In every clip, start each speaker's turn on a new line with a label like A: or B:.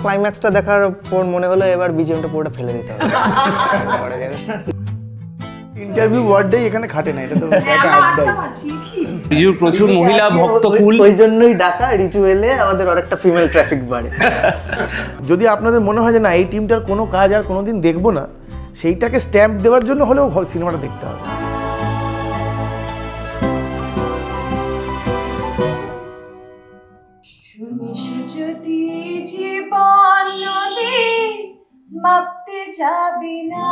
A: ক্লাইম্যাক্সটা দেখার পর মনে হলো এবার বিজিএমটা পুরোটা ফেলে দিতে হবে।
B: ইন্টারভিউ ওয়ার্ডটাই এখানে খাটে না এটা তো
C: হ্যাঁ,
B: একটা আড্ডাই?
D: রিজুর প্রচুর মহিলা ভক্ত
A: ওই-
D: কুল
A: ওই জন্যই ডাকা রিচু এলে আমাদের অনেকটা ফিমেল ট্রাফিক বাড়ে
B: যদি আপনাদের মনে হয় যে না এই টিমটার কোনো কাজ আর কোনোদিন দেখব না সেইটাকে স্ট্যাম্প দেওয়ার জন্য হলেও সিনেমাটা দেখতে হবে
C: মাপতে যাবি না।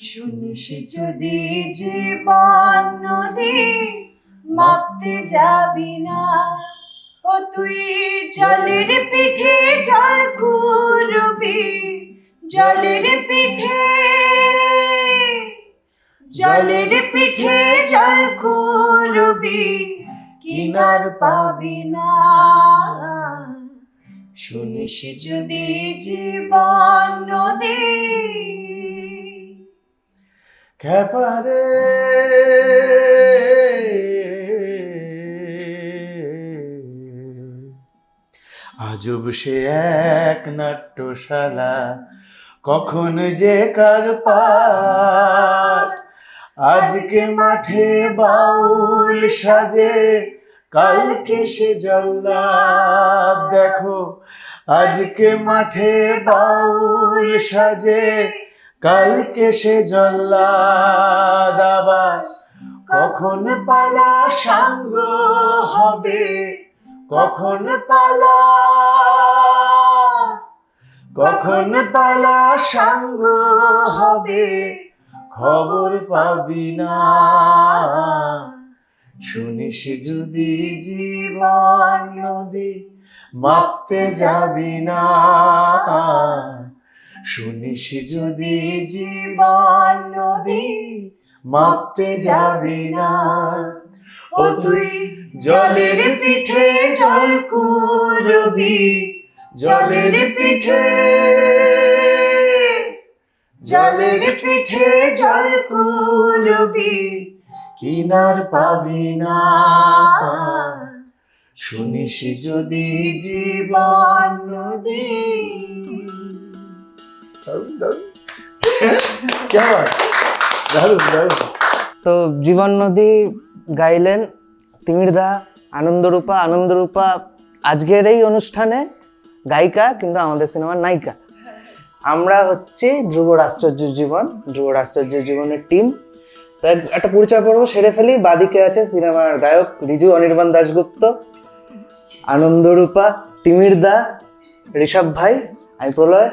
C: শুনিস যদি জীবন নদী, মাপতে যাবি না। ও তুই জলের পিঠে জল কুরবি জলের পিঠে জলের পিঠে জল কুরবি কিনার পাবি না। শুনিস যদি জীবন নদী।
B: খ্যাপারে আজব সে এক নাট্যশালা, কখন যে কার আজকে মাঠে বাউল সাজে, কালকে সে জল্লাদ দেখো আজকে মাঠে বাউল সাজে, কালকে সে জল্লাদ আবার কখন পালা সাঙ্গ হবে? কখন পালা? কখন পালা সাঙ্গ হবে? খবর পাবি না। শুনিস যদি জীবন নদী মাপতে যাবি না। শুনিস যদি জীবন নদী মাপতে যাবি না। ও তুই জলের পিঠে জল কুরবি জলের পিঠে জলের পিঠে জল কুরবি কিনার পাবি না। শুনিস যদি জীবন নদী।
A: তো জীবন নদী গাইলেন তিমিরদা আনন্দরূপা আনন্দরূপা। আজকের এই অনুষ্ঠানে গায়িকা কিন্তু আমাদের সিনেমার নায়িকা। আমরা হচ্ছে ধ্রুব আশ্চর্য জীবন ধ্রুব আশ্চর্য জীবনের টিম। একটা পরিচয় পর্ব সেরে ফেলি। বাদিকে আছে সিনেমার গায়ক রিজু অনির্বাণ দাশগুপ্ত। আনন্দরূপা তিমিরদা ঋষভ ভাই আমি প্রলয়।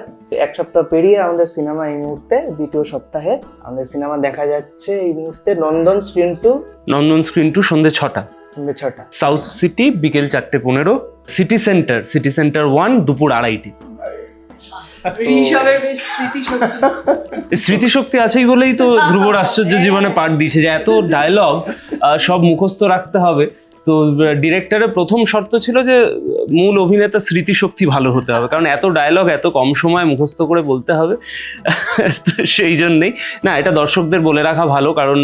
A: এক সপ্তাহ পেরিয়ে আমাদের সিনেমা এই মুহূর্তে দ্বিতীয় সপ্তাহে আমাদের সিনেমা দেখা যাচ্ছে এই মুহূর্তে Nandan screen two.
D: Nandan screen two সন্ধে ছটা।
A: সন্ধ্যে ছটা।
D: সাউথ সিটি বিকেল চারটে পনেরো। City centre city centre one দুপুর আড়াইটি।
C: স্মৃতিশক্তি।
D: আছেই বলেই তো ধ্রুবর আশ্চর্য জীবনে পাঠ দিয়েছে যে এত ডায়লগ সব মুখস্থ রাখতে হবে। তো ডিরেক্টরের প্রথম শর্ত ছিল যে, মূল অভিনেতা স্মৃতিশক্তি ভালো হতে হবে। কারণ এত ডায়লগ এত কম সময় মুখস্থ করে বলতে হবে। সেই জন্যেই, না, এটা দর্শকদের বলে রাখা ভালো। কারণ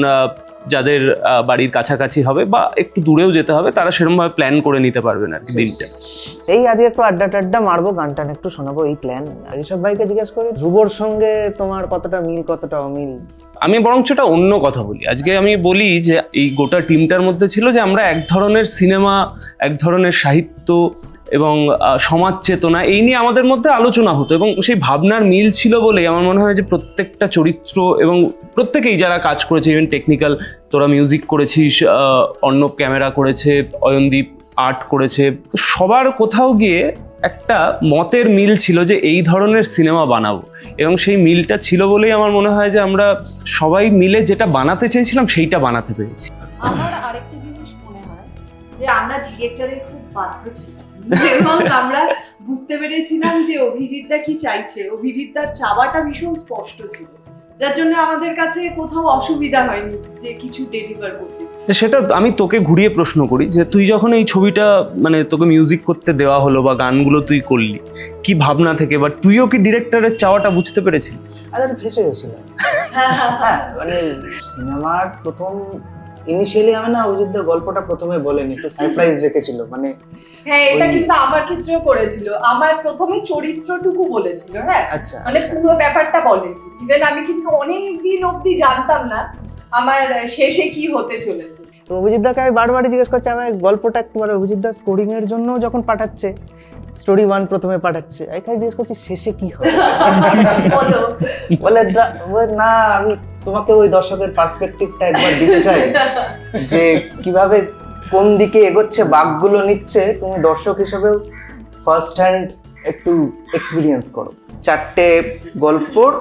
D: যাদের বাড়ির কাছাকাছি হবে বা একটু দূরেও যেতে হবে তারা সেরকমভাবে প্ল্যান করে নিতে পারবেন আর কি দিনটা।
A: এই আজকে একটু আড্ডা টাড্ডা মারবো গান টান একটু শোনাবো এই প্ল্যান ঋষভ ভাইকে জিজ্ঞেস করি ধ্রুবর সঙ্গে তোমার কতটা মিল কতটা অমিল?
D: আমি বরঞ্চ এটা অন্য কথা বলি। আজকে আমি বলি যে এই গোটা টিমটার মধ্যে ছিল যে আমরা এক ধরনের সিনেমা এক ধরনের সাহিত্য এবং সমাজ চেতনা এই নিয়ে আমাদের মধ্যে আলোচনা হতো এবং সেই ভাবনার মিল ছিল বলেই আমার মনে হয় যে প্রত্যেকটা চরিত্র এবং প্রত্যেকেই যারা কাজ করেছে ইভেন টেকনিক্যাল তোরা মিউজিক করেছিস অন্য ক্যামেরা করেছে, অয়নদীপ আর্ট করেছে সবার কোথাও গিয়ে একটা মতের মিল ছিল যে এই ধরনের সিনেমা বানাবো এবং সেই মিলটা ছিল বলেই আমার মনে হয় যে আমরা সবাই মিলে যেটা বানাতে চেয়েছিলাম সেইটা বানাতে পেরেছি।
C: আমার আরেকটা জিনিস মনে হয় যে আমরা ডিরেক্টরের খুব বাধ্য ছিলাম। এবং আমরা বুঝতে পেরেছিলাম যে অভিজিৎদা কি চাইছে। অভিজিৎদার চাওয়াটা ভীষণ স্পষ্ট ছিল। যার জন্য আমাদের কাছে কোথাও অসুবিধা হয়নি যে কিছু ডেলিভার করতে।
D: সেটা আমি তোকে ঘুরিয়ে প্রশ্ন করি যে তুই যখন এই ছবিটা মানে তোকে মিউজিক করতে দেওয়া হলো বা গানগুলো তুই করলি কি ভাবনা থেকে বা তুইও কি ডিরেক্টরের চাওয়াটা বুঝতে পেরেছিলি?
A: আর ফেসে গেছিলাম। হ্যাঁ মানে সিনেমার প্রথম ইনিশিয়ালি আমি না অভিজিৎ দা গল্পটা প্রথমে বলেনি একটু সারপ্রাইজ রেখেছিল মানে
C: হ্যাঁ এটা কিন্তু আমার ক্ষেত্রেও করেছিল। আমার প্রথমে চরিত্রটুকু বলেছিল হ্যাঁ?
A: আচ্ছা
C: মানে
A: আচ্ছা।
C: পুরো ব্যাপারটা বলেনি। ইভেন আমি কিন্তু অনেক দিন অবধি জানতাম না আমার শেষে কি হতে চলেছে।
A: তো অভিজিৎ দাকে আমি বারবার জিজ্ঞেস করছি আমার গল্পটা একটুবার অভিজিৎ দা স্কোরিং এর জন্য যখন পাঠাচ্ছে স্টোরি ওয়ান প্রথমে পাঠাচ্ছে এখানে জিজ্ঞেস করছি শেষে কি হবে?
C: বলো।
A: "দা- বলে, না আমি তোমাকে ওই দর্শকের পার্সপেক্টিভটা একবার দিতে চাই, যে কীভাবে কোন দিকে এগোচ্ছে, বাঘগুলো নিচ্ছে, তুমি দর্শক হিসেবেও ফার্স্ট হ্যান্ড একটু এক্সপিরিয়েন্স করো। চারটে গল্পর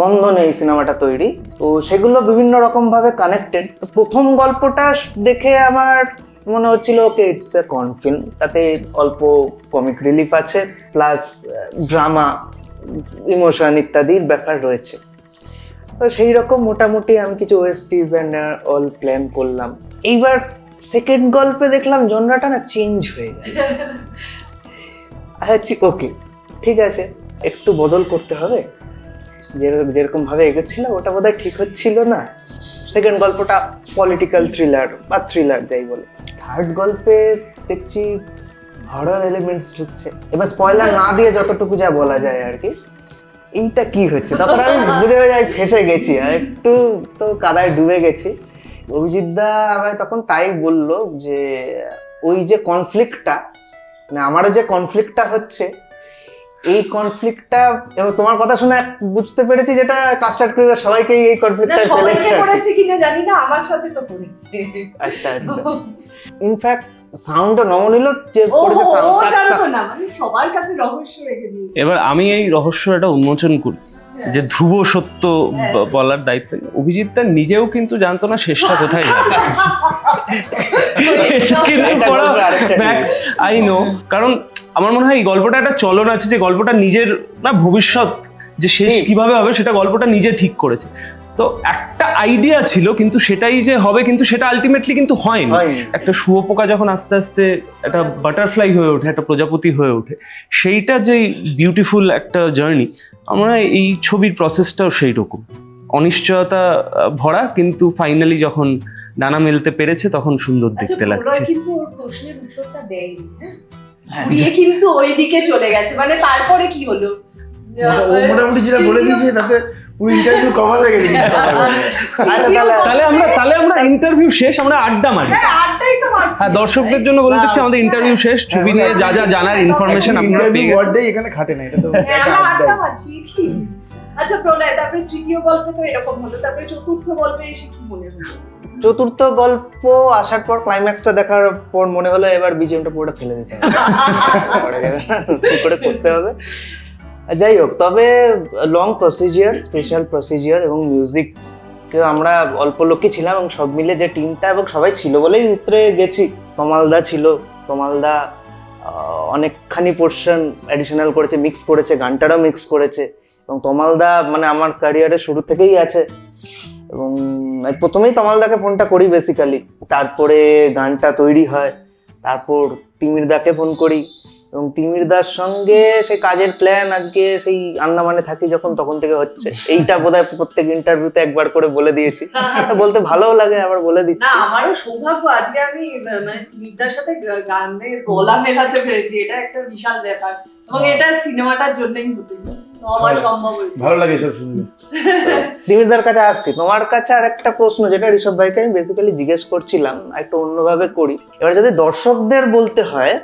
A: বন্ধনে এই সিনেমাটা তৈরি। তো সেগুলো বিভিন্ন রকমভাবে কানেক্টেড প্রথম গল্পটা দেখে আমার মনে হচ্ছিল ওকে ইটস এ কন ফিল্ম তাতে অল্প কমিক রিলিফ আছে প্লাস ড্রামা ইমোশন ইত্যাদির ব্যাপার রয়েছে। তো সেই রকম মোটামুটি আমি কিছু ওয়েস্টিজ অ্যান্ড অল প্ল্যান করলাম। এইবার সেকেন্ড গল্পে দেখলাম জনরাটা না চেঞ্জ হয়ে গেল আচ্ছা ওকে ঠিক আছে, একটু বদল করতে হবে। যেরকম ভাবে এগোচ্ছিল, ওটা বোধহয় ঠিক হচ্ছিল না। সেকেন্ড গল্পটা পলিটিক্যাল থ্রিলার বা থ্রিলার যাই বলে। থার্ড গল্পে দেখছি হরর এলিমেন্টস ঢুকছে। এবার স্পয়লার না দিয়ে যতটুকু যা বলা যায় আর কি। এইটা কি হচ্ছে? তারপর আমি বুঝে যাই ফেসে গেছি আর একটু তো কাদায় ডুবে গেছি। অভিজিৎ দা আমায় তখন তাই বলল যে ওই যে কনফ্লিক্টটা মানে আমারও যে কনফ্লিক্টটা হচ্ছে এই কনফ্লিক্টটা এবার তোমার কথা শুনে এক বুঝতে পেরেছি যেটা কাস্টার্ড ক্রিউয়ের সবাইকে এই কনফ্লিক্টটা
C: সবাইকে
A: ফেলেছে
C: করেছে কিনা জানি না আমার সাথে তো করেছে।
A: আচ্ছা আচ্ছা। ইনফ্যাক্ট সাউন্ডটা নমনীল যে করেছে তার-
C: না মানে সবার কাছে রহস্য রেখে দিয়েছে।
D: এবার আমি এই রহস্যটা উন্মোচন করি। যে ধ্রুব সত্য
C: হ্যাঁ।
D: বলার দায়িত্ব। অভিজিৎ তার নিজেও কিন্তু জানতো না শেষটা কোথায় যাবে। আই নো কারণ আমার মনে হয় এই গল্পটা একটা চলন আছে যে গল্পটা নিজের না ভবিষ্যৎ যে শেষ কীভাবে হবে সেটা গল্পটা নিজে ঠিক করেছে। তো একটা আইডিয়া ছিল কিন্তু সেটাই যে হবে কিন্তু সেটা আলটিমেটলি কিন্তু হয়নি। একটা শুয়োপোকা যখন আস্তে আস্তে একটা বাটারফ্লাই হয়ে ওঠে একটা প্রজাপতি হয়ে ওঠে সেইটা যে বিউটিফুল একটা জার্নি আমরা এই ছবির প্রসেসটাও সেই রকম অনিশ্চয়তা ভরা কিন্তু ফাইনালি যখন ডানা মেলতে পেরেছে তখন সুন্দর
C: আচ্ছা
D: দেখতে লাগছে।
C: কিন্তু ওর প্রশ্নের উত্তরটা দেয়নি হ্যাঁ?
A: হ্যাঁ,
C: কিন্তু ওইদিকে চলে গেছে মানে তারপরে কি হলো?
B: ও মোটামুটি যেটা বলে দিয়েছে তাতে পুরো ইন্টারভিউ কভার হয়ে গেছে
A: আচ্ছা, তাহলে-
D: তাহলে আমরা তাহলে আমরা ইন্টারভিউ শেষ আমরা আড্ডা মারি।
C: হ্যাঁ আড্ডাই তো মারছি।
D: হ্যাঁ দর্শকদের জন্য বলে দিচ্ছি আমাদের ইন্টারভিউ শেষ ছবি নিয়ে যা যা জানার ইনফরমেশন আপনারা পেয়ে গেছেন
B: এখানে খাটে না এটা তো
C: হ্যাঁ আমরা আড্ডা মারছি কি? আচ্ছা প্রলয় তারপরে তৃতীয় গল্পে তো এরকম হলো তারপরে চতুর্থ গল্পে এসে কি মনে হলো?
A: চতুর্থ গল্প আসার পর ক্লাইম্যাক্সটা দেখার পর মনে হলো এবার বিজিএমটা পুরোটা ফেলে দিতে হবে। করে করতে হবে। যাই হোক, তবে লং প্রসিজিয়ার স্পেশাল প্রসিজিয়ার এবং মিউজিক আমরা অল্প লোকই ছিলাম এবং সব মিলে যে টিমটা এবং সবাই ছিল বলেই উত্তরে গেছি। তমালদা ছিল। তমালদা অনেকখানি পোর্শন অ্যাডিশনাল করেছে মিক্স করেছে, গানটারও মিক্স করেছে এবং তমালদা মানে আমার ক্যারিয়ারের শুরু থেকেই আছে। এবং প্রথমেই তমালদাকে ফোনটা করি বেসিক্যালি তারপরে গানটা তৈরি হয়। তারপর তিমিরদাকে ফোন করি। এবং তিমিরদার সঙ্গে সে কাজের প্ল্যান আজকে সেই আন্দামানে থাকি যখন তখন থেকে হচ্ছে। এইটা বোধহয় প্রত্যেক ইন্টারভিউতে একবার করে বলে দিয়েছি। বলতে ভালোও লাগে আবার বলে
C: না
A: দিচ্ছি
C: আমারও সৌভাগ্য আজকে আমি মানে মিতার সাথে গানের গলা মেলাতে পেরেছি এটা একটা বিশাল ব্যাপার। এবং এটা সিনেমাটার জন্যই হতেছে আমার
B: ভালো লাগে। এসব শুনলে।
A: তিমিরদার কাছে আসছি। তোমার কাছে আর একটা প্রশ্ন যেটা ঋষভ ভাইকে আমি বেসিক্যালি জিজ্ঞেস করছিলাম একটু অন্যভাবে করি। এবার যদি দর্শকদের বলতে হয়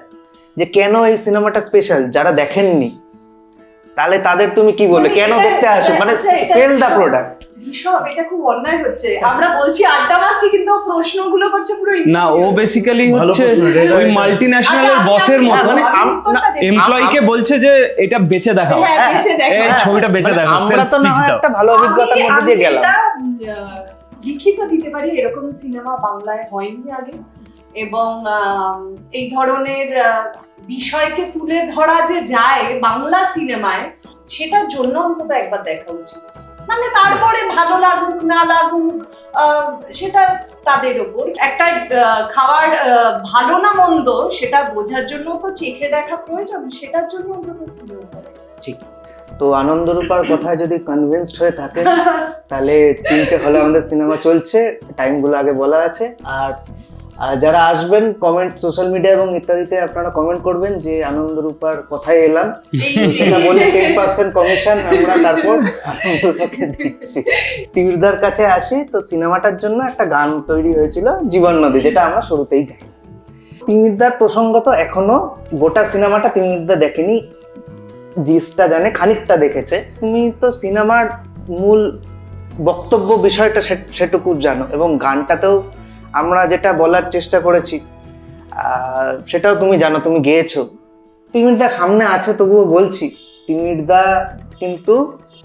A: যে কেন এই সিনেমাটা স্পেশাল যারা দেখেননি তাহলে তাদের তুমি কি বলে কেন দেখতে আসো? মানে
C: আচ্ছা,
A: সেল দ্য প্রোডাক্ট
C: এটা খুব অন্যায় হচ্ছে। আমরা বলছি আড্ডা মারছি কিন্তু ও প্রশ্নগুলো করছে পুরো
D: না ও বেসিক্যালি হচ্ছে ওই
C: আচ্ছা,
D: বসের
C: আমি-
D: মতো।
A: মানে।
D: এমপ্লয়িকে বলছে যে এটা বেচে দেখাও।
C: হ্যাঁ, বেঁচে
D: এই ছবিটা বেচে
A: মানে
D: দেখাও
A: আমরা তো না
D: পিচ
A: হয়
D: দাও।
A: একটা ভালো অভিজ্ঞতার মধ্যে দিয়ে গেলাম।
C: লিখিত দিতে পারি এরকম সিনেমা বাংলায় হয়নি আগে। এবং এই ধরনের বিষয়কে তুলে ধরা যে যায় বাংলা সিনেমায় সেটার জন্য অন্তত একবার দেখা উচিত। মানে তারপরে ভালো লাগুক না লাগুক সেটা তাদের ওপর। একটা খাওয়ার ভালো না মন্দ সেটা বোঝার জন্য তো চেখে দেখা প্রয়োজন সেটার জন্য অন্তত সিনেমা করে ঠিক।
A: তো আনন্দরূপার কথায় যদি কনভিন্সড হয়ে থাকে তাহলে তিনটে হলে আমাদের সিনেমা চলছে টাইমগুলো আগে বলা আছে আর যারা আসবেন কমেন্ট সোশ্যাল মিডিয়া এবং ইত্যাদিতে আপনারা কমেন্ট করবেন যে আনন্দ রূপার কথায় এলাম। সেটা বলে টেন পার্সেন্ট কমিশন আমরা তারপর আনন্দরূপাকে দিচ্ছি। তিমিরদার কাছে আসি, তো সিনেমাটার জন্য একটা গান তৈরি হয়েছিল, জীবন নদী, যেটা আমরা শুরুতেই গাই তিমিরদার প্রসঙ্গত এখনও গোটা সিনেমাটা তিমিরদা দেখেনি, জিসটা জানে, খানিকটা দেখেছে। তুমি তো সিনেমার মূল বক্তব্য বিষয়টা সেটুকু জানো এবং গানটাতেও আমরা যেটা বলার চেষ্টা করেছি সেটাও তুমি জানো, তুমি গেয়েছো। তিমিরদা সামনে আছে তবুও বলছি, তিমিরদা কিন্তু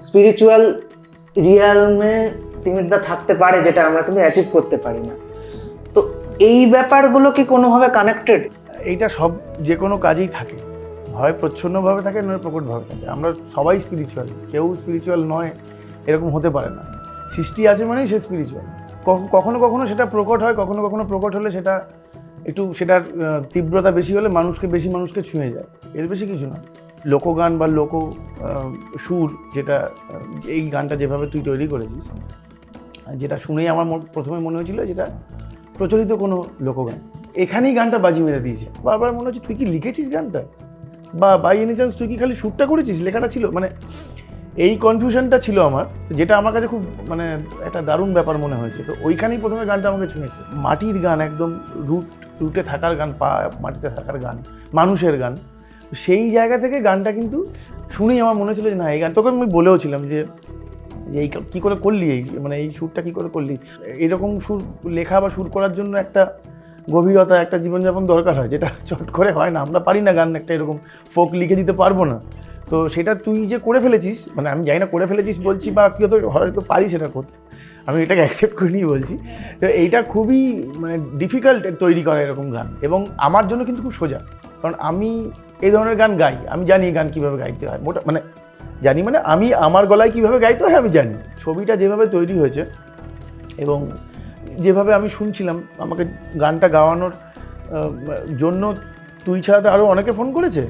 A: স্পিরিচুয়াল রিয়ালমে তিমিরদা থাকতে পারে যেটা আমরা কিন্তু অ্যাচিভ করতে পারি না। তো এই ব্যাপারগুলো কি কোনোভাবে কানেক্টেড
B: এইটা সব যে কোনো কাজেই থাকে। হয় প্রচ্ছন্নভাবে থাকে, নয় প্রকটভাবে থাকে। আমরা সবাই স্পিরিচুয়াল কেউ স্পিরিচুয়াল নয়, এরকম হতে পারে না। সৃষ্টি আছে মানেই সে স্পিরিচুয়াল কখনো কখনো সেটা প্রকট হয়, কখনো কখনো প্রকট হলে সেটা একটু সেটার তীব্রতা বেশি হলে মানুষকে, বেশি মানুষকে ছুঁয়ে যায়। এর বেশি কিছু না। লোকগান বা লোক সুর যেটা এই গানটা যেভাবে তুই তৈরি করেছিস, যেটা শুনেই আমার প্রথমে মনে হয়েছিল যেটা প্রচলিত কোনো লোকগান। এখানেই গানটা বাজি মেরে দিয়েছে। বারবার মনে হচ্ছে, তুই কি লিখেছিস গানটা? বা বাই এনি চান্স তুই কি খালি শ্যুটটা করেছিস? লেখাটা ছিল মানে এই কনফিউশনটা ছিল আমার, যেটা আমার কাছে খুব মানে একটা দারুণ ব্যাপার মনে হয়েছে। তো ওইখানেই প্রথমে গানটা আমাকে ছুঁয়েছে মাটির গান, একদম রুট রুটে থাকার গান, পা, মাটিতে থাকার গান, মানুষের গান। সেই জায়গা থেকে গানটা কিন্তু শুনেই আমার মনে হচ্ছিল যে, না, এই গান, তোকে আমি বলেও ছিলাম যে যে এই কী করে করলি এই মানে এই সুরটা কী করে করলি? এরকম সুর লেখা বা সুর করার জন্য একটা গভীরতা একটা জীবনযাপন দরকার হয়, যেটা চট করে হয় না। আমরা পারি না গান একটা এরকম ফোক লিখে দিতে পারব না। তো সেটা তুই যে করে ফেলেছিস মানে আমি জানি না করে ফেলেছিস বলছি বা তুই তো হয়তো পারি সেটা করতে। আমি এটাকে অ্যাকসেপ্ট করে নিয়ে বলছি। তো এইটা খুবই মানে ডিফিকাল্ট তৈরি করা এরকম গান। এবং আমার জন্য কিন্তু খুব সোজা। কারণ আমি এই ধরনের গান গাই। আমি জানি গান কীভাবে গাইতে হয়। মোটা মানে জানি মানে আমি আমার গলায় কীভাবে গাইতে হয় আমি জানি। ছবিটা যেভাবে তৈরি হয়েছে এবং যেভাবে আমি শুনছিলাম, আমাকে গানটা গাওয়ানোর জন্য তুই ছাড়া তো আরও অনেকে ফোন করেছে।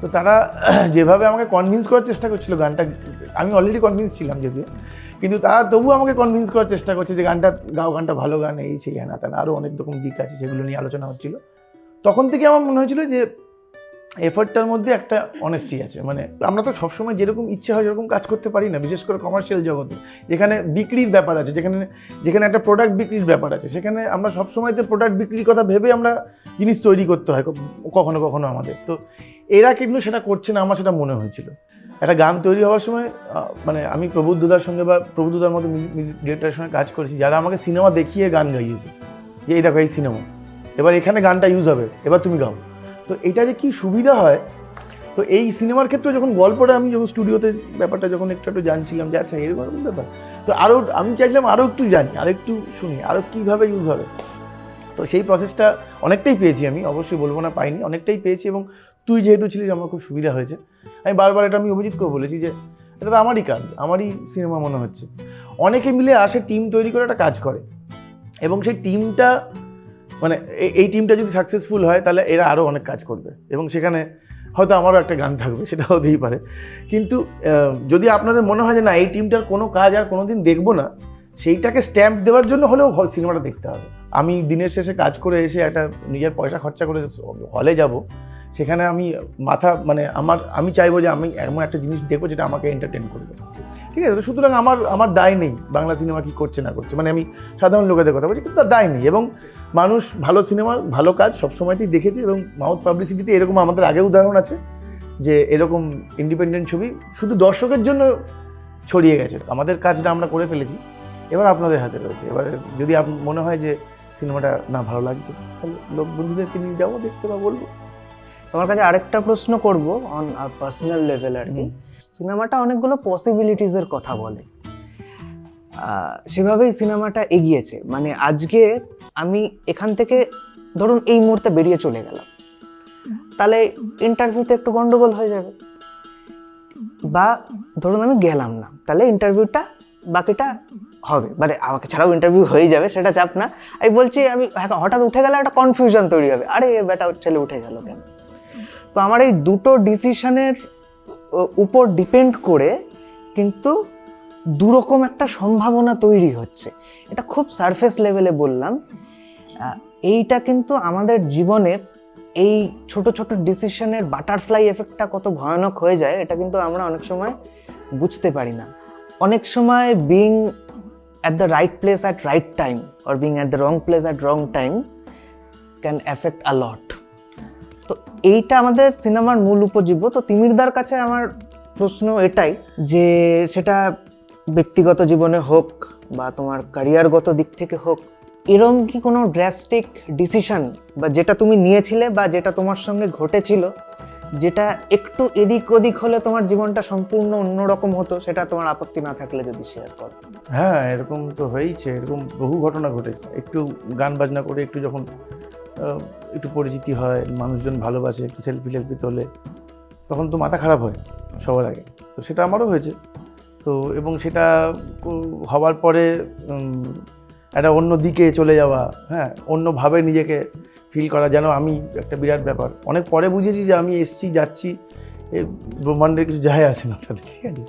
B: তো তারা যেভাবে আমাকে কনভিন্স করার চেষ্টা করছিল গানটা, আমি অলরেডি কনভিন্স ছিলাম যদিও, কিন্তু তারা তবুও আমাকে কনভিন্স করার চেষ্টা করছে যে গানটা, গাও গানটা ভালো গান, এই সেই হ্যাঁ না তা আরও অনেক রকম দিক আছে সেগুলো নিয়ে আলোচনা হচ্ছিল। তখন থেকে আমার মনে হয়েছিল যে এফার্টটার মধ্যে একটা অনেস্টি আছে। মানে আমরা তো সবসময় যেরকম ইচ্ছে হয় সেরকম কাজ করতে পারি না, বিশেষ করে কমার্শিয়াল জগতে। যেখানে বিক্রির ব্যাপার আছে, যেখানে যেখানে একটা প্রোডাক্ট বিক্রির ব্যাপার আছে, সেখানে আমরা সবসময় তো প্রোডাক্ট বিক্রির কথা ভেবে আমরা জিনিস তৈরি করতে হয় কখনো কখনো আমাদের। তো এরা কিন্তু সেটা করছে না, আমার সেটা মনে হয়েছিল। একটা গান তৈরি হওয়ার সময় মানে আমি প্রবুদ্ধদার সঙ্গে বা প্রবুদ্ধদার মতো ডিরেক্টরের সঙ্গে কাজ করেছি, যারা আমাকে সিনেমা দেখিয়ে গান গাইয়েছে, যে, এই দেখো, এই সিনেমা। এবার এখানে গানটা ইউজ হবে, এবার তুমি গাও। তো এটা যে কি সুবিধা হয়? তো এই সিনেমার ক্ষেত্রে যখন গল্পটা আমি যখন স্টুডিওতে ব্যাপারটা যখন একটু একটু জানছিলাম, যে আচ্ছা এরকম ব্যাপার। তো আরও আমি চাইছিলাম আরও একটু জানি আরও একটু শুনি আরও কীভাবে ইউজ হবে। তো সেই প্রসেসটা অনেকটাই পেয়েছি আমি, অবশ্যই বলব না পাইনি, অনেকটাই পেয়েছি এবং তুই যেহেতু ছিলিস, আমার খুব সুবিধা হয়েছে। আমি বারবার এটা আমি অভিজিৎকেও বলেছি যে, এটা তো আমারই কাজ, আমারই সিনেমা মনে হচ্ছে। অনেকে মিলে আসে টিম তৈরি করে একটা কাজ করে। এবং সেই টিমটা মানে এই টিমটা যদি সাকসেসফুল হয়, তাহলে এরা আরও অনেক কাজ করবে। এবং সেখানে হয়তো আমারও একটা গান থাকবে সেটা হতেই পারে। কিন্তু যদি আপনাদের মনে হয় যে না, এই টিমটার কোনো কাজ আর কোনো দিন দেখব না, সেইটাকে স্ট্যাম্প দেওয়ার জন্য হলেও সিনেমাটা দেখতে হবে। আমি দিনের শেষে কাজ করে এসে একটা নিজের পয়সা খরচা করে হলে যাব, সেখানে আমি মাথা মানে আমার, আমি চাইব যে আমি এমন একটা জিনিস দেখব যেটা আমাকে এন্টারটেন করবে। ঠিক আছে, তো সুতরাং আমার আমার দায় নেই বাংলা সিনেমা কি করছে না করছে। মানে আমি সাধারণ লোকেদের কথা বলছি, কিন্তু তার দায় নেই। এবং মানুষ ভালো সিনেমা ভালো কাজ সবসময়তেই দেখেছে এবং মাউথ পাবলিসিটিতে এরকম আমাদের আগে উদাহরণ আছে যে এরকম ইন্ডিপেন্ডেন্ট ছবি শুধু দর্শকের জন্য ছড়িয়ে গেছে। আমাদের কাজটা আমরা করে ফেলেছি। এবার আপনাদের হাতে রয়েছে। এবার যদি মনে হয় যে সিনেমাটা না ভালো লাগছে তাহলে লোক বন্ধুদেরকে নিয়ে যাব দেখতে বা বলব।
A: তোমার কাছে আরেকটা প্রশ্ন করব অন পার্সোনাল লেভেল আর কি। সিনেমাটা অনেকগুলো পসিবিলিটিসের কথা বলে। সেভাবেই সিনেমাটা এগিয়েছে। মানে আজকে আমি এখান থেকে ধরুন এই মুহূর্তে বেরিয়ে চলে গেলাম। তাহলে ইন্টারভিউতে একটু গন্ডগোল হয়ে যাবে। বা ধরুন আমি গেলাম না তাহলে ইন্টারভিউটা বাকিটা হবে। মানে আমাকে ছাড়াও ইন্টারভিউ হয়ে যাবে সেটা চাপ না। আমি বলছি আমি হ্যাঁ, হঠাৎ উঠে গেলে একটা কনফিউশন তৈরি হবে। আরে বেটা ছেলে উঠে গেল কেন? তো আমার এই দুটো ডিসিশনের উপর ডিপেন্ড করে কিন্তু দুরকম একটা সম্ভাবনা তৈরি হচ্ছে। এটা খুব সারফেস লেভেলে বললাম। এইটা কিন্তু আমাদের জীবনে এই ছোট ছোট ডিসিশনের বাটারফ্লাই এফেক্টটা কত ভয়ানক হয়ে যায়, এটা কিন্তু আমরা অনেক সময় বুঝতে পারি না। অনেক সময় being at the right place at right time or being at the wrong place at wrong time can effect a lot তো এইটা আমাদের সিনেমার মূল উপজীব্য। তো তিমিরদার কাছে আমার প্রশ্ন এটাই যে সেটা ব্যক্তিগত জীবনে হোক বা তোমার ক্যারিয়ারগত দিক থেকে হোক, এরম কি কোনো ড্রাস্টিক ডিসিশন বা যেটা তুমি নিয়েছিলে বা যেটা তোমার সঙ্গে ঘটেছিল, যেটা একটু এদিক ওদিক হলে তোমার জীবনটা সম্পূর্ণ অন্যরকম হতো, সেটা তোমার আপত্তি না থাকলে যদি শেয়ার করো?
B: হ্যাঁ এরকম তো হয়েইছে, এরকম বহু ঘটনা ঘটেছে। একটু গান বাজনা করে একটু যখন একটু পরিচিতি হয়, মানুষজন ভালোবাসে, একটু সেলফি টেলফি তোলে, তখন তো মাথা খারাপ হয় সবার আগে। তো সেটা আমারও হয়েছে। তো এবং সেটা হওয়ার পরে একটা অন্য দিকে চলে যাওয়া হ্যাঁ অন্যভাবে নিজেকে ফিল করা যেন আমি একটা বিরাট ব্যাপার। অনেক পরে বুঝেছি যে আমি এসছি যাচ্ছি ব্রহ্মাণ্ডের কিছু যায় আসে না তাদের ঠিক আছে?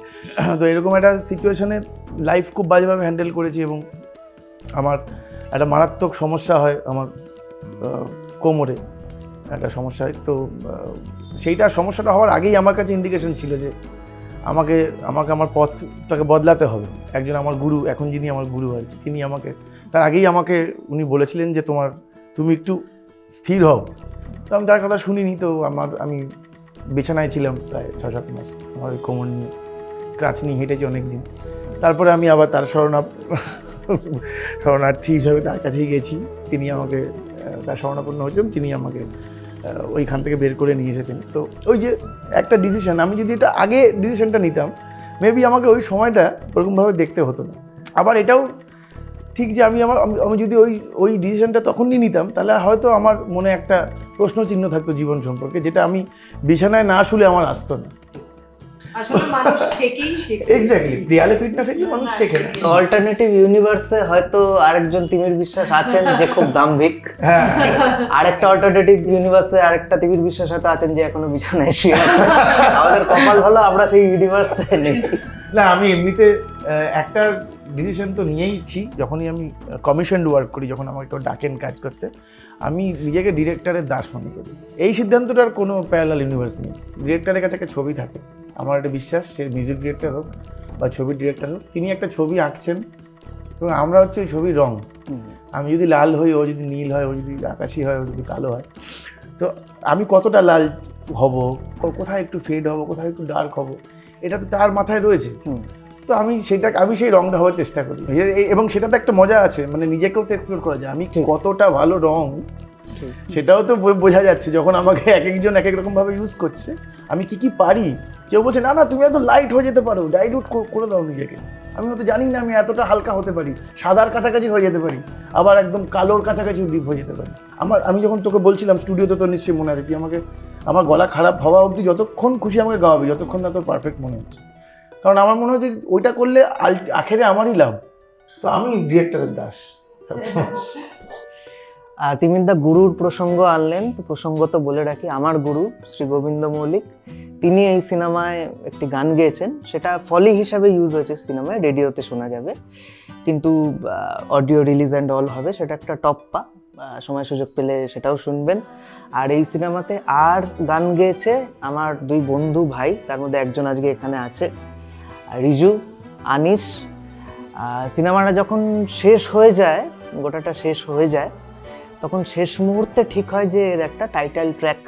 B: তো এরকম একটা সিচুয়েশানে লাইফ খুব বাজেভাবে হ্যান্ডেল করেছি এবং আমার একটা মারাত্মক সমস্যা হয় আমার কোমরে একটা সমস্যা হয় তো সেইটা সমস্যাটা হওয়ার আগেই আমার কাছে ইন্ডিকেশন ছিল যে আমাকে আমাকে আমার পথটাকে বদলাতে হবে। একজন আমার গুরু এখন যিনি আমার গুরু আর কি, তিনি আমাকে তার আগেই আমাকে উনি বলেছিলেন যে তোমার তুমি একটু স্থির হও। তো আমি তার কথা শুনিনি তো আমার আমি বিছানায় ছিলাম প্রায় ছ সাত মাস আমার ওই কোমর নিয়ে ক্রাচ নিয়ে হেঁটেছি অনেক দিন তারপরে আমি আবার তার শরণা শরণার্থী হিসাবে তার কাছেই গেছি। তিনি আমাকে তার শরণাপন্ন হয়েছিলাম তিনি আমাকে ওইখান থেকে বের করে নিয়ে এসেছেন। তো ওই যে একটা ডিসিশন আমি যদি এটা আগে ডিসিশনটা নিতাম মেবি আমাকে ওই সময়টা ওরকমভাবে দেখতে হতো না। আবার এটাও ঠিক যে আমি আমার, আমি- যদি ওই ওই ডিসিশনটা তখনই নিতাম, তাহলে হয়তো আমার মনে একটা প্রশ্ন চিহ্ন থাকতো জীবন সম্পর্কে, যেটা আমি বিছানায় না শুলে আমার আসতো না।
C: আসলে মানুষ থেকেই শেখে।
B: এক্স্যাক্টলি দেয়ালে পিঠ না থেকে মানুষ শেখে না।
A: অল্টারনেটিভ ইউনিভার্সে হয়তো আরেকজন তিমির বিশ্বাস আছেন যে খুব দাম্ভিক।
B: হ্যাঁ।
A: আরেকটা অল্টারনেটিভ ইউনিভার্সে আরেকটা তিমির বিশ্বাস হয়তো আছেন যে এখনও বিছানায় শুয়ে আছে আমাদের কপাল ভালো আমরা সেই ইউনিভার্সটায় নেই।
B: না আমি এমনিতে একটা ডিসিশন তো নিয়েইছি যখনই আমি কমিশন ওয়ার্ক করি যখন আমাকে কেউ ডাকেন কাজ করতে আমি নিজেকে ডিরেক্টরের দাস মনে করি। এই সিদ্ধান্তটার কোনো প্যারালাল ইউনিভার্স নেই। ডিরেক্টরের কাছে একটা ছবি থাকে। আমার একটা বিশ্বাস সে মিউজিক ডিরেক্টর হোক বা ছবির ডিরেক্টর হোক তিনি একটা ছবি আঁকছেন এবং আমরা হচ্ছে ওই ছবির রং। আমি যদি লাল হই ও যদি নীল হয় ও যদি আকাশি হয় ও যদি কালো হয় তো আমি কতটা লাল হব কোথায় একটু ফেড হব কোথায় একটু ডার্ক হব এটা তো তার মাথায় রয়েছে। তো আমি সেটা আমি সেই রংটা হওয়ার চেষ্টা করি। এবং সেটাতে একটা মজা আছে মানে নিজেকেও তো এক্সপ্লোর করা যায়। আমি কতটা ভালো রং সেটাও তো বোঝা যাচ্ছে যখন আমাকে এক একজন এক এক রকমভাবে ইউজ করছে। আমি কি কি পারি? কেউ বলছে, না না, তুমি এত লাইট হয়ে যেতে পারো ডাইলুট করে দাও নিজেকে। আমি হয়তো জানি না আমি এতটা হালকা হতে পারি, সাদার কাছাকাছি হয়ে যেতে পারি, আবার একদম কালোর কাছাকাছি ডিপ হয়ে যেতে পারি। আমার, আমি যখন তোকে বলছিলাম স্টুডিওতে তো নিশ্চয়ই মনে আছে তুই আমাকে, আমার গলা খারাপ হওয়া অবধি যতক্ষণ খুশি আমাকে গাওয়াবে, যতক্ষণ না তোর পারফেক্ট মনে হচ্ছে। কারণ আমার মনে হচ্ছে ওইটা করলে আখেরে আমারই লাভ। তো আমি ডিরেক্টরের দাস।
A: আর তিমিরদা গুরুর প্রসঙ্গ আনলেন, তো প্রসঙ্গ তো বলে রাখি, আমার গুরু শ্রী গোবিন্দ মৌলিক, তিনি এই সিনেমায় একটি গান গেয়েছেন, সেটা ফলি হিসাবে ইউজ হয়েছে সিনেমায়, রেডিওতে শোনা যাবে। কিন্তু অডিও রিলিজ অ্যান্ড অল হবে, সেটা একটা টপ্পা সময় সুযোগ পেলে সেটাও শুনবেন। আর এই সিনেমাতে আর গান গেয়েছে আমার দুই বন্ধু ভাই, তার মধ্যে একজন আজকে এখানে আছে, রিজু, আনিস। সিনেমাটা যখন শেষ হয়ে যায়, গোটাটা শেষ হয়ে যায় তখন শেষ মুহূর্তে ঠিক হয় যে এর একটা টাইটেল ট্র্যাক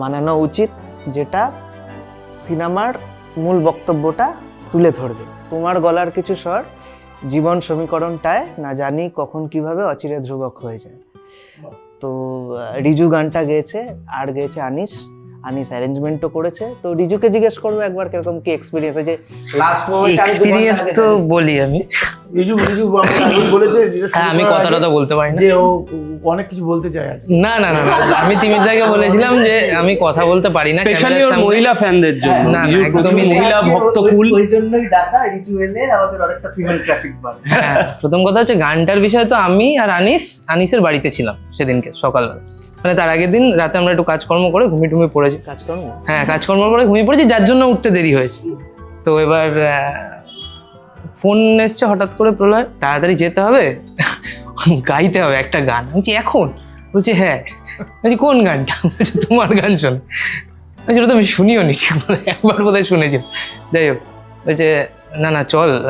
A: বানানো উচিত যেটা সিনেমার মূল বক্তব্যটা তুলে ধরবে। তোমার গলার কিছু স্বর জীবন সমীকরণটায় না জানি কখন কীভাবে অচিরে ধ্রুবক হয়ে যায়। তো রিজু গানটা গেয়েছে আর গেয়েছে আনিস। আনিস অ্যারেঞ্জমেন্টও করেছে। তো রিজুকে জিজ্ঞেস করব একবার কীরকম কি এক্সপিরিয়েন্স আছে লাস্ট মোমেন্ট
E: এক্সপিরিয়েন্স তো বলি আমি।
B: বলেছে
E: হ্যাঁ আমি কথাটা তো বলতে পারি না।
B: যে ও অনেক কিছু বলতে চায় আজ
E: না না না না আমি তিমিরদাকে বলেছিলাম যে আমি কথা বলতে পারি না
D: স্পেশালি ওর মহিলা ফ্যানদের জন্য।
E: না, না, একদমই
D: মহিলা ভক্ত কুল।
A: ওই জন্যই ডাকা রিচুয়ালে আমাদের অনেকটা ফিমেল ট্রাফিক বাড়ে।
E: হ্যাঁ, প্রথম কথা হচ্ছে গানটার বিষয়ে তো আমি আর আনিস আনিসের বাড়িতে ছিলাম সেদিনকে সকালবেলা। মানে তার আগের দিন রাতে আমরা একটু কাজকর্ম করে ঘুমিয়ে টুমিয়ে পড়েছি।
A: কাজকর্ম?
E: হ্যাঁ কাজকর্ম করে ঘুমিয়ে পড়েছি যার জন্য উঠতে দেরি হয়েছে। তো এবার ফোন এসছে হঠাৎ করে প্রলয়, তাড়াতাড়ি যেতে হবে? গাইতে হবে একটা গান। বলছি, এখন? বলছি হ্যাঁ। বলছি, কোন গানটা? বলছে, তোমার গান শোন বলছি তো আমি শুনিও নি। ঠিক একবার বোধহয় শুনেছি। যাই হোক, বলছে, না না, চল।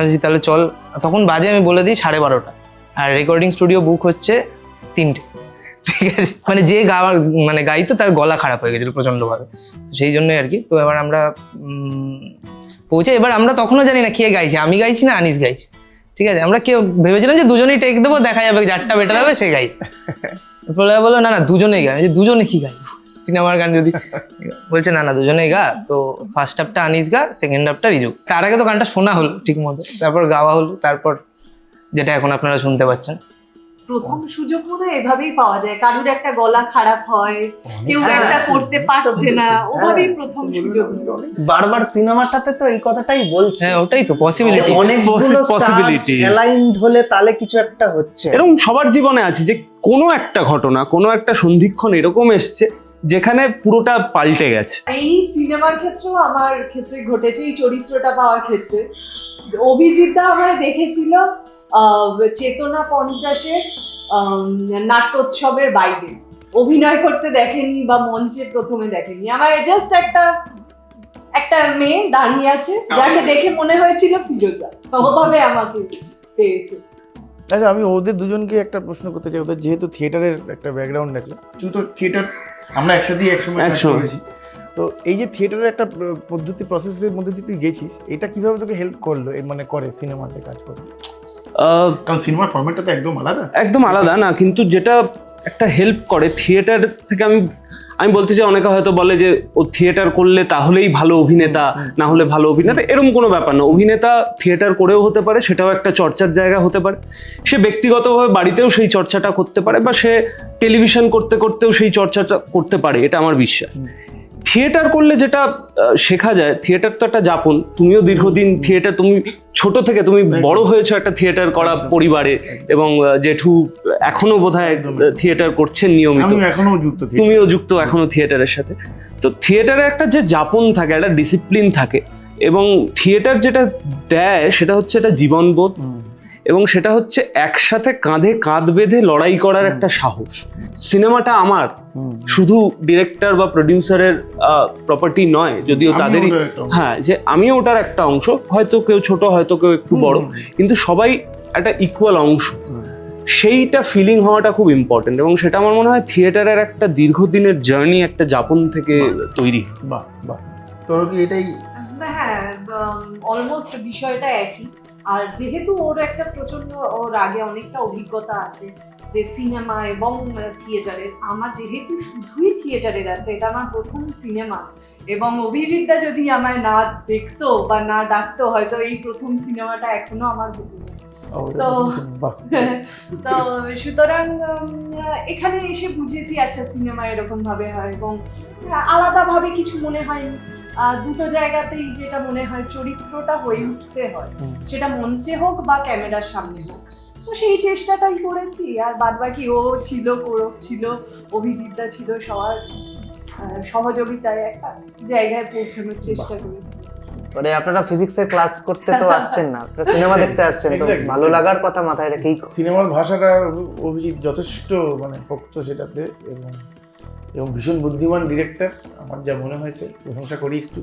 E: বলছি, তাহলে চল। তখন বাজে আমি বলে দিই সাড়ে বারোটা। আর রেকর্ডিং স্টুডিও বুক হচ্ছে তিনটে। ঠিক আছে? মানে যে গাওয়া মানে গাইতো তার গলা খারাপ হয়ে গেছিল প্রচণ্ডভাবে। তো সেই জন্যই আর কি। তো এবার আমরা পৌঁছে এবার আমরা তখনও জানি না কে গাইছে। আমি গাইছি না আনিস গাইছে। ঠিক আছে আমরা কেউ ভেবেছিলাম যে দুজনেই টেক দেবো দেখা যাবে যারটা বেটার হবে সে গাই প্রলয় বলল না না দুজনেই গাই। বলছি, দুজনে কি গাই? সিনেমার গান যদি বলছে না না দুজনেই গা। তো ফার্স্ট হাফটা আনিস গা সেকেন্ড হাফটা রিজু। তার আগে তো গানটা শোনা হলো ঠিক মতো তারপর গাওয়া হলো তারপর যেটা এখন আপনারা শুনতে পাচ্ছেন।
C: প্রথম সুযোগ মনে হয় এভাবেই পাওয়া যায়। কারুর একটা গলা খারাপ হয় কেউ
A: হ্যাঁ,
C: একটা করতে পারছে না ওভাবেই প্রথম সুযোগ
A: বারবার সিনেমাটাতে তো এই কথাটাই বলছে।
E: হ্যাঁ ওটাই তো পসিবিলিটি
A: অনেকগুলো
D: পসিবিলিটি
A: অ্যালাইন্ড হলে তাহলে কিছু একটা হচ্ছে।
D: এরকম সবার জীবনে আছে যে কোনো একটা ঘটনা কোনো একটা সন্ধিক্ষণ এরকম এসছে যেখানে পুরোটা পাল্টে গেছে।
C: এই সিনেমার ক্ষেত্রেও আমার ক্ষেত্রে ঘটেছে এই চরিত্রটা পাওয়ার ক্ষেত্রে। অভিজিৎ দা আমায় দেখেছিল চেতনা পঞ্চাশের নাট্যোৎসবের বাইরে। অভিনয় করতে দেখেনি বা মঞ্চে প্রথমে দেখেনি। আমার জাস্ট একটা একটা মেয়ে দাঁড়িয়ে আছে যাকে দেখে মনে হয়েছিল ফিরোজা। ওভাবে আমাকে পেয়েছে।
B: আচ্ছা আমি ওদের দুজনকে একটা প্রশ্ন করতে চাই। ওদের যেহেতু থিয়েটারের একটা ব্যাকগ্রাউন্ড আছে। তুই তো থিয়েটার আমরা একসাথেই একসময় কাজ
D: একসময়।
B: করেছি। তো এই যে থিয়েটারের একটা পদ্ধতি প্রসেসের মধ্যে দিয়ে তুই গেছিস এটা কীভাবে তোকে হেল্প করল? মানে করে সিনেমাতে কাজ করে? কারণ সিনেমার ফরম্যাটটা তো একদম আলাদা।
D: একদম আলাদা না কিন্তু যেটা একটা হেল্প করে থিয়েটার থেকে আমি আমি বলতে চাই অনেকে হয়তো বলে যে ও থিয়েটার করলে তাহলেই ভালো অভিনেতা না হলে ভালো অভিনেতা এরকম কোনো ব্যাপার না। অভিনেতা থিয়েটার করেও হতে পারে সেটাও একটা চর্চার জায়গা হতে পারে। সে ব্যক্তিগতভাবে বাড়িতেও সেই চর্চাটা করতে পারে বা সে টেলিভিশন করতে করতেও সেই চর্চাটা করতে পারে এটা আমার বিশ্বাস। থিয়েটার করলে যেটা শেখা যায় থিয়েটার তো একটা যাপন। তুমিও দীর্ঘদিন থিয়েটার তুমি ছোট থেকে তুমি বড় হয়েছো একটা থিয়েটার করা পরিবারে এবং জেঠু এখনও বোধহয়
B: একদম।
D: থিয়েটার করছেন নিয়মিত।
B: এখনও যুক্ত
D: তুমিও যুক্ত এখনও থিয়েটারের সাথে। তো থিয়েটারে একটা যে যাপন থাকে একটা ডিসিপ্লিন থাকে এবং থিয়েটার যেটা দেয় সেটা হচ্ছে একটা জীবনবোধ। এবং সেটা হচ্ছে একসাথে কাঁধে কাঁধ বেঁধে লড়াই করার একটা সাহস। সিনেমাটা আমার শুধু ডিরেক্টর বা প্রডিউসারের প্রপার্টি নয় যদিও তাদেরই। হ্যাঁ যে আমিও ওটার একটা অংশ। হয়তো কেউ ছোট হয়তো কেউ একটু বড়। কিন্তু সবাই একটা ইকুয়াল অংশ। সেইটা ফিলিং হওয়াটা খুব ইম্পর্টেন্ট এবং সেটা আমার মনে হয় থিয়েটারের একটা দীর্ঘদিনের জার্নি একটা যাপন থেকে তৈরি।
B: বাহ বাহ। তোর কি এটাই
C: হ্যাঁ অলমোস্ট বিষয়টা একই। আর যেহেতু ওর একটা প্রচণ্ড ওর আগে অনেকটা অভিজ্ঞতা আছে যে সিনেমা এবং থিয়েটারের আমার যেহেতু শুধুই থিয়েটারের আছে এটা আমার প্রথম সিনেমা এবং অভিজিৎদা যদি আমায় না দেখতো বা না ডাকতো হয়তো এই প্রথম সিনেমাটা এখনও আমার হতো না তো- তো সুতরাং এখানে এসে বুঝেছি আচ্ছা সিনেমা এরকম ভাবে হয় এবং আলাদাভাবে কিছু মনে হয়নি। দুটো জায়গাতেই যেটা মনে হয় চরিত্রটা হয়ে উঠতে হয়। সেটা মঞ্চে হোক বা ক্যামেরার সামনে হোক। তো সেই চেষ্টাটাই করেছি। আর বাদ বাকি ও ছিল কোরক ছিল অভিজিৎদা ছিল সবার সহযোগিতায় একটা জায়গায় পৌঁছানোর চেষ্টা করেছি।
A: মানে আপনারা ফিজিক্সের ক্লাস করতে তো আসছেন না। আপনারা সিনেমা দেখতে আসছেন তো ভালো লাগার কথা মাথায় রেখেই
B: সিনেমার ভাষাটা অভিজিৎ যথেষ্ট মানে পোক্ত সেটাতে এবং এবং ভীষণ বুদ্ধিমান ডিরেক্টর আমার যা মনে হয়েছে প্রশংসা করি একটু।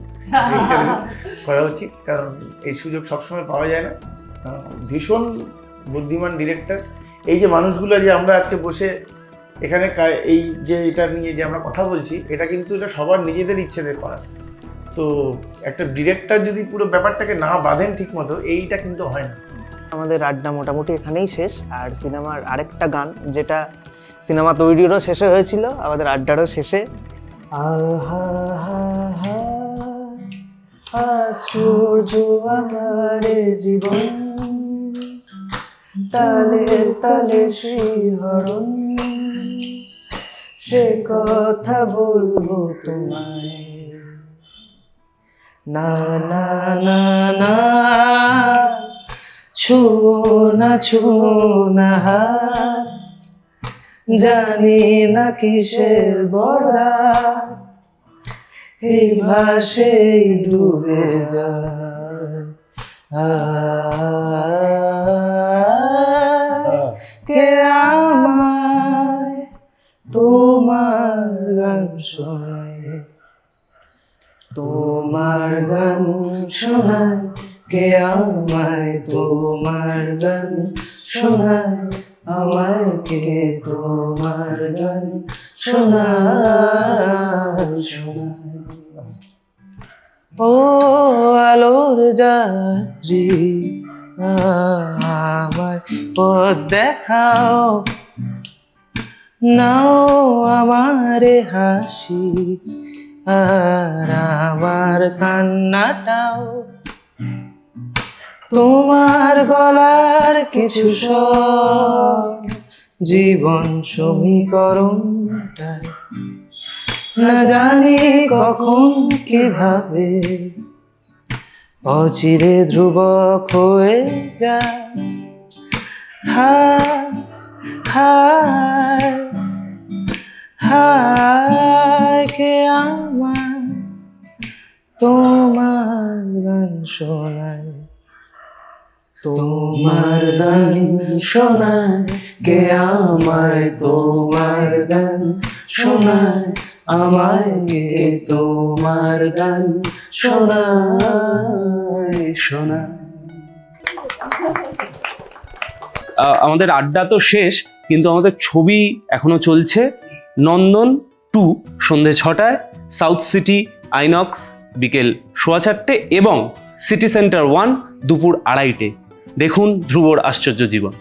B: করা উচিত কারণ এই সুযোগ সবসময় পাওয়া যায় না। ভীষণ বুদ্ধিমান ডিরেক্টর এই যে মানুষগুলো যে আমরা আজকে বসে এখানে এই যে এটা নিয়ে যে আমরা কথা বলছি এটা কিন্তু এটা সবার নিজেদের ইচ্ছেদের করা। তো একটা ডিরেক্টর যদি পুরো ব্যাপারটাকে না বাঁধেন ঠিক মতো এইটা কিন্তু হয় না।
A: আমাদের আড্ডা মোটামুটি এখানেই শেষ আর সিনেমার আরেকটা গান যেটা সিনেমা তৈরিরও শেষে হয়েছিল আমাদের আড্ডারও শেষে আশ্চর্য আমার জীবন
E: তালে তালে শিহরণ সে কথা বলব তোমায় না না না না ছুঁয়ো না ছুঁয়ো না হাত জানি না কিসের বড়া এই ভাসেই ডুবে আয়, কে আমায় তোমার গান শোনায়? তোমার গান শোনায় কে আমায়? তোমার গান শোনায় আমায় কে তোমার গান শোনায় শোনায় ও আলোর যাত্রী, আমায় পথ দেখাও। নাও আমারে হাসি, আর আমার কান্নাটাও। তোমার গলার কিছু জীবন সমীকরণটায়। না জানি কখন কীভাবে অচিরে ধ্রুবক হয়ে যায়। হায় হায় হায় কে আমার তোমার গান শোনায়। তোমার গান শোনায়, কে আমায় তোমার গান শোনায়? আমায় তোমার গান শোনায় শোনায়।
D: আমাদের আড্ডা তো শেষ, কিন্তু আমাদের ছবি এখনও চলছে। নন্দন টু, সন্ধে ছটায়, সাউথ সিটি, আইনক্স, বিকেল সোয়া চারটে এবং সিটি সেন্টার ওয়ান দুপুর আড়াইটে। দেখুন ধ্রুবর আশ্চর্য জীবন।